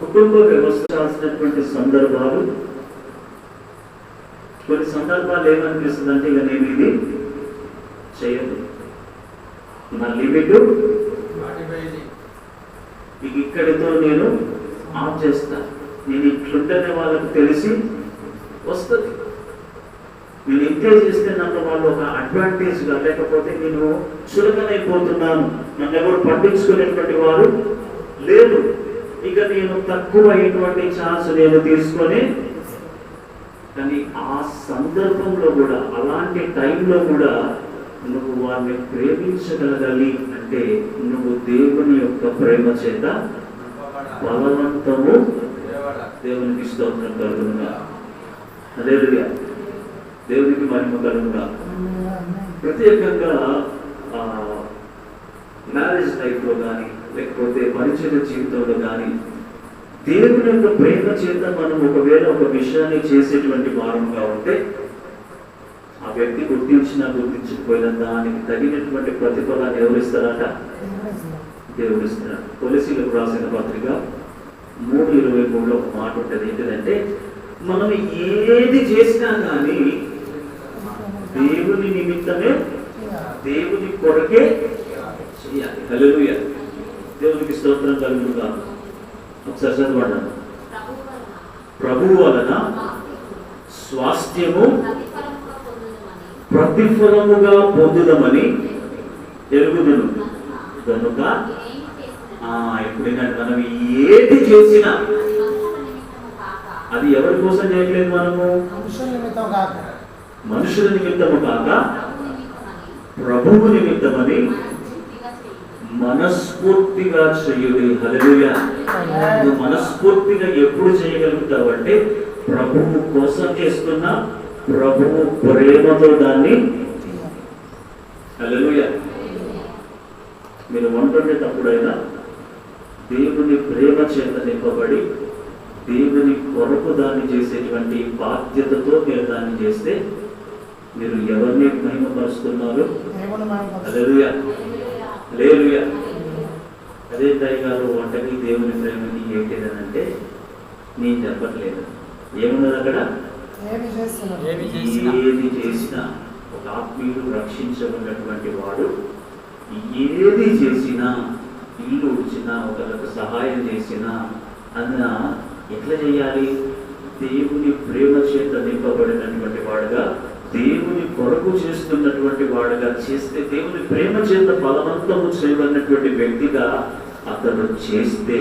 కుటుంబ వ్యవస్థ రాసినటువంటి సందర్భాలు. కొన్ని సందర్భాలు ఏమనిపిస్తుంది అంటే ఇక నేను ఇది చేయను. నా లిమిట్ ఇక ఇక్కడితో నేను ఆఫ్ చేస్తా. నేను ఇట్లుంటేనే వాళ్ళకి తెలిసి వస్తుంది. నేను ఇంతే చేస్తే నన్ను వాళ్ళు ఒక అడ్వాంటేజ్గా లేకపోతే నేను చులకనైపోతున్నాను. నన్ను ఎవరు పట్టించుకునేటువంటి వారు లేదు ఇక నేను తక్కువ అయినటువంటి ఛాన్స్ నేను తీసుకొని కానీ ఆ సందర్భంలో కూడా అలాంటి టైంలో కూడా నువ్వు వారిని ప్రేమించగలగాలి అంటే నువ్వు దేవుని యొక్క ప్రేమ చేత బలవంతము దేవునికి స్తోత్రం కలుగునుగా. అదేవిధంగా దేవునికి మహిమ కలుగునుగా. ప్రత్యేకంగా మ్యారేజ్ లైఫ్లో కానీ లేకపోతే పరిచయ జీవితంలో కానీ దేవుని యొక్క ప్రేమ చేత మనం ఒకవేళ ఒక విషయాన్ని చేసేటువంటి వారంగా ఉంటే ఆ వ్యక్తి గుర్తించినా గుర్తించకపోయినా దానికి తగినటువంటి ప్రతిఫలాన్ని ఎవరిస్తారట? దేవుడు ఇస్తున్నాడు పోలీసులకు రాసిన పత్రిక మూడు ఇరవై మూడులో ఒక మాట ఉంటుంది. ఏంటంటే మనం ఏది చేసినా కానీ దేవుని నిమిత్తమే దేవుని కొరకే చేయాలి. కలుగుయాలి దేవునికి స్తోత్రం కలుగుగా ఒకసారి చదవండి ప్రభు వలన స్వాస్థ్యము ప్రతిఫలముగా పొందుదమని ఎరుగుదును. కనుక ఏంటంటే మనం ఏది చేసినా అది ఎవరి కోసం చేయట్లేదు మనము? మనుషుల నిమిత్తము కాక. ప్రభువు నిమిత్తమని మనస్ఫూర్తిగా చెయ్యుడి హల్లెలూయా. నువ్వు మనస్ఫూర్తిగా ఎప్పుడు చేయగలుగుతావు అంటే ప్రభువు కోసం చేస్తున్న ప్రభువు ప్రేమతో దాన్ని హల్లెలూయా. మీరు వండుకునేటప్పుడైనా దేవుని ప్రేమ చేత నింపబడి దేవుని కొరకు దాన్ని చేసేటువంటి బాధ్యతతో మీరు దాన్ని చేస్తే మీరు ఎవరిని మహిమపరుస్తున్నారు? దేవుని హల్లెలూయా అదే గారు వంటకి దేవుని ప్రేమకి ఏంటిదనంటే నేను చెప్పట్లేదు. ఏమున్నది అక్కడ. ఏది చేసినా. ఒక ఆత్మీయుడు రక్షించబడినటువంటి వాడు ఏది చేసినా ఇల్లు ఉడిచినా ఒకరికి సహాయం చేసినా అన్న ఎట్లా చేయాలి? దేవుని ప్రేమ చేత నింపబడినటువంటి వాడుగా దేవుని కొరకు వాడుగా చేస్తే దేవుని ప్రేమ చేత బలవంతము చేయబడినటువంటి వ్యక్తిగా అతను చేస్తే